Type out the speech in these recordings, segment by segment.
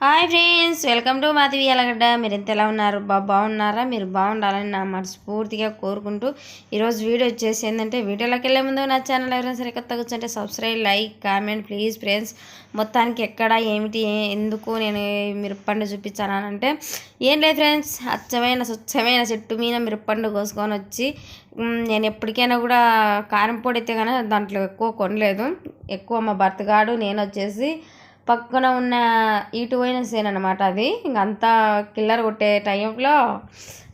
Hi friends welcome to Madhavi Elagadda. మీరు ఎంత ఎలా ఉన్నారు? బా బాగున్నారా? మీరు బాగుండాలని నా మనస్ఫూర్తిగా కోరుకుంటూ ఈరోజు వీడియో వచ్చేసి ఏంటంటే వీడియోలోకి వెళ్ళే ముందు నా ఛానల్ ఎవరైనా సరే కొత్తగా కూర్చుంటే subscribe like comment please friends మొత్తానికి ఎక్కడ ఏమిటి ఎందుకు నేను మిరప్పండు చూపించాను అంటే ఏం లేదు ఫ్రెండ్స్ అచ్చమైన స్వచ్ఛమైన చెట్టు మీద మిరప్పండు కోసుకొని వచ్చి నేను ఎప్పటికైనా కూడా కారం పొడి అయితే కానీ దాంట్లో ఎక్కువ కొనలేదు. ఎక్కువ మా భర్త గాడు నేను వచ్చేసి పక్కన ఉన్న ఇటు పోయిన సేన్ అనమాట అది. ఇంకంతా కిల్లర్ కొట్టే టైంలో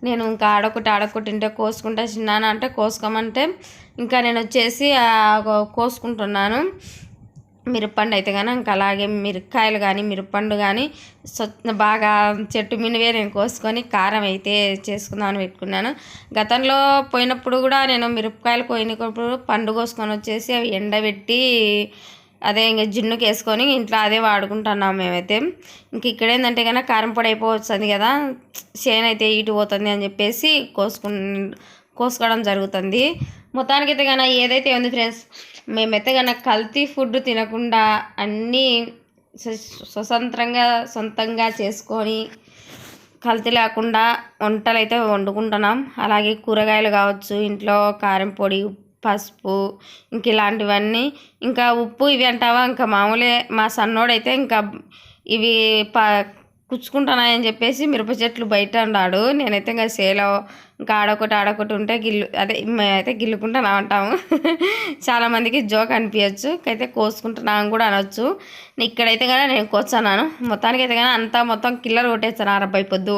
నేను ఇంకా ఆడొకటి ఆడొకటి ఉంటే కోసుకుంటా చిన్నాను అంటే కోసుకోమంటే ఇంకా నేను వచ్చేసి కోసుకుంటున్నాను. మిరప్పండు అయితే కానీ ఇంకా అలాగే మిరపకాయలు కానీ మిరప్పండు కానీ బాగా చెట్టు మినివే నేను కోసుకొని కారం అయితే చేసుకుందామని పెట్టుకున్నాను. గతంలో పోయినప్పుడు కూడా నేను మిరపకాయలు పోయినప్పుడు పండు కోసుకొని వచ్చేసి అవి ఎండబెట్టి అదే ఇంకా జిన్నుకి వేసుకొని ఇంట్లో అదే వాడుకుంటున్నాం మేమైతే. ఇంక ఇక్కడ ఏంటంటే కన్నా కారం పొడి అయిపోతుంది కదా చేను అయితే ఇటు పోతుంది అని చెప్పేసి కోసుకు కోసుకోవడం జరుగుతుంది. మొత్తానికైతే కన్నా ఏదైతే ఉంది ఫ్రెండ్స్ మేమైతే కన్నా కల్తీ ఫుడ్ తినకుండా అన్నీ స్వతంత్రంగా సొంతంగా చేసుకొని కల్తీ లేకుండా వంటలు అయితే వండుకుంటున్నాం. అలాగే కూరగాయలు కావచ్చు ఇంట్లో కారం పొడి పసుపు ఇంక ఇలాంటివన్నీ. ఇంకా ఉప్పు ఇవి అంటావా? ఇంకా మామూలే మా సన్నోడైతే ఇంకా ఇవి ప కుచ్చుకుంటున్నాయని చెప్పేసి మిరప చెట్లు బయట ఉన్నాడు నేనైతే ఇంకా సేలో ఇంకా ఆడొకటి ఆడొకటి ఉంటే గిల్లు అదే మేమైతే గిల్లుకుంటున్నా అంటాము చాలామందికి జోక్ అనిపించచ్చు అయితే కోసుకుంటున్నాం కూడా అనొచ్చు. ఇక్కడైతే కానీ నేను కోసన్నాను మొత్తానికి అయితే కానీ అంతా మొత్తం కిల్లర్ కొట్టేస్తాను. అరబ్బై పొద్దు.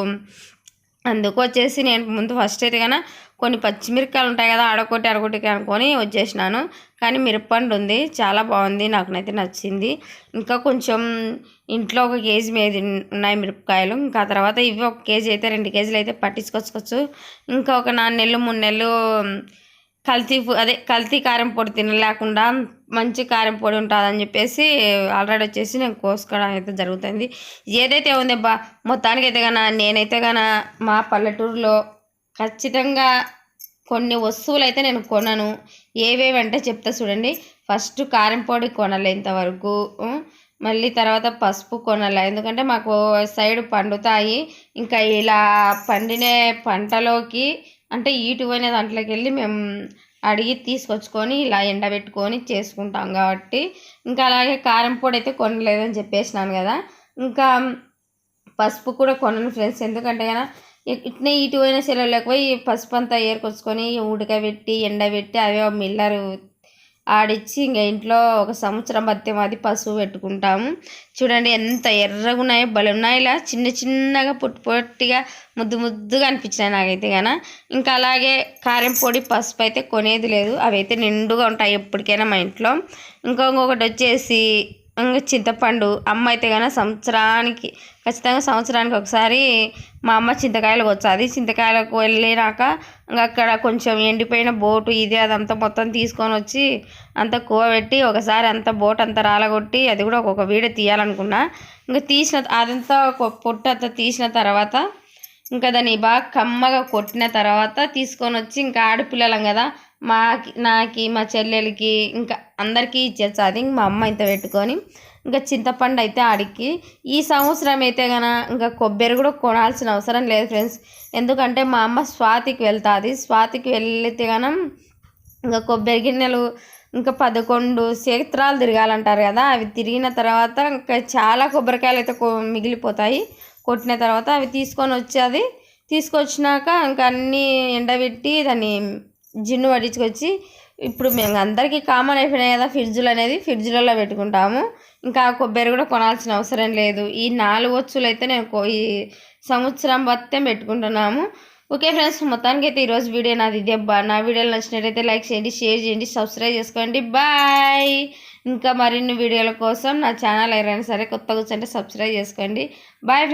అందుకు వచ్చేసి నేను ముందు ఫస్ట్ అయితే కన్నా కొన్ని పచ్చిమిరపకాయలు ఉంటాయి కదా ఆడకొట్టి అడగొట్టి అనుకొని వచ్చేసినాను. కానీ మిరప్పండు ఉంది చాలా బాగుంది నాకునైతే నచ్చింది. ఇంకా కొంచెం ఇంట్లో ఒక కేజీ మీద ఉన్నాయి మిరపకాయలు. ఇంకా తర్వాత ఇవి ఒక కేజీ అయితే రెండు కేజీలు అయితే పట్టించుకొచ్చుకోవచ్చు. ఇంకా ఒక నాలుగు నెలలు మూడు నెలలు కల్తీ అదే కల్తీ కారం పొడి తినలేకుండా మంచి కారం పొడి ఉంటుందని చెప్పేసి ఆల్రెడీ వచ్చేసి నేను కోసుకోవడం అయితే జరుగుతుంది. ఏదైతే ఉంది బా మొత్తానికైతే కానీ నేనైతే కానీ మా పల్లెటూరులో ఖచ్చితంగా కొన్ని వస్తువులు అయితే నేను కొనను. ఏవేవి అంటే చెప్తా చూడండి. ఫస్ట్ కారం పొడి కొనాలి ఇంతవరకు మళ్ళీ తర్వాత పసుపు కొనాలి. ఎందుకంటే మాకు సైడ్ పండుతాయి. ఇంకా ఇలా పండిన పంటలోకి అంటే ఈటు పోయిన దాంట్లోకి వెళ్ళి మేము అడిగి తీసుకొచ్చుకొని ఇలా ఎండబెట్టుకొని చేసుకుంటాం కాబట్టి. ఇంకా అలాగే కారం పొడి అయితే కొనలేదని చెప్పేసినాను కదా. ఇంకా పసుపు కూడా కొనను ఫ్రెండ్స్. ఎందుకంటే కదా ఇట్నే ఇటు పోయిన సెలవులకు పోయి పసుపు అంతా ఏరుకొచ్చుకొని ఉడకబెట్టి ఎండబెట్టి అవే మిల్లరు ఆడిచ్చి ఇంకా ఇంట్లో ఒక సంవత్సరం మధ్యం అది పసుపు పెట్టుకుంటాము చూడండి ఎంత ఎర్రగా ఉన్నాయో భలే ఉన్నాయి. ఇలా చిన్న చిన్నగా పొట్టి పొట్టిగా ముద్దు ముద్దుగా అనిపించినాయి నాకైతే కానీ ఇంకా అలాగే కారం పొడి పసుపు అయితే కొనేది లేదు. అవి అయితే నిండుగా ఉంటాయి ఎప్పటికైనా మా ఇంట్లో. ఇంకొకటి వచ్చేసి ఇంకా చింతపండు అమ్మ అయితే కనుక సంవత్సరానికి ఖచ్చితంగా సంవత్సరానికి ఒకసారి మా అమ్మ చింతకాయలు వచ్చాది. చింతకాయలకు వెళ్ళినాక ఇంకా అక్కడ కొంచెం ఎండిపోయిన బోటు ఇది అదంతా మొత్తం తీసుకొని వచ్చి అంత కూవబెట్టి ఒకసారి అంత బోట్ అంతా రాలగొట్టి అది కూడా ఒక్కొక్క వీడియో తీయాలనుకున్నా. ఇంకా తీసిన అదంతా ఒక పొట్టు అంతా తీసిన తర్వాత ఇంకా దాన్ని బాగా కమ్మగా కొట్టిన తర్వాత తీసుకొని వచ్చి ఇంకా ఆడపిల్లలం కదా మాకి నాకి మా చెల్లెలకి ఇంకా అందరికీ ఇచ్చేది మా అమ్మ ఇంత పెట్టుకొని ఇంకా చింతపండు అయితే ఆడికి. ఈ సంవత్సరం అయితే కన ఇంకా కొబ్బరి కూడా కొనాల్సిన అవసరం లేదు ఫ్రెండ్స్. ఎందుకంటే మా అమ్మ స్వాతికి వెళ్తుంది. స్వాతికి వెళ్తే కన ఇంకా కొబ్బరి గిన్నెలు ఇంకా పదకొండు క్షేత్రాలు తిరగాలంటారు కదా. అవి తిరిగిన తర్వాత ఇంకా చాలా కొబ్బరికాయలు అయితే మిగిలిపోతాయి. కొట్టిన తర్వాత అవి తీసుకొని వచ్చేది. తీసుకొచ్చినాక ఇంకా అన్నీ ఎండబెట్టి దాన్ని జిన్ను పట్టించుకొచ్చి ఇప్పుడు మేము అందరికీ కామన్ అయిపోయినాయి కదా ఫ్రిడ్జ్లు అనేది ఫ్రిడ్జ్లలో పెట్టుకుంటాము. ఇంకా కొబ్బరి కూడా కొనాల్సిన అవసరం లేదు. ఈ నాలుగు వచ్చులు అయితే నేను ఈ సంవత్సరం మొత్తం పెట్టుకుంటున్నాము. ఓకే ఫ్రెండ్స్ మొత్తానికి అయితే ఈరోజు వీడియో నాది ఇదే నా వీడియోలు నచ్చినట్టయితే లైక్ చేయండి షేర్ చేయండి సబ్స్క్రైబ్ చేసుకోండి. బాయ్! ఇంకా మరిన్ని వీడియోల కోసం నా ఛానల్ ఎవరైనా సరే కొత్తగా వచ్చంటే సబ్స్క్రైబ్ చేసుకోండి. బాయ్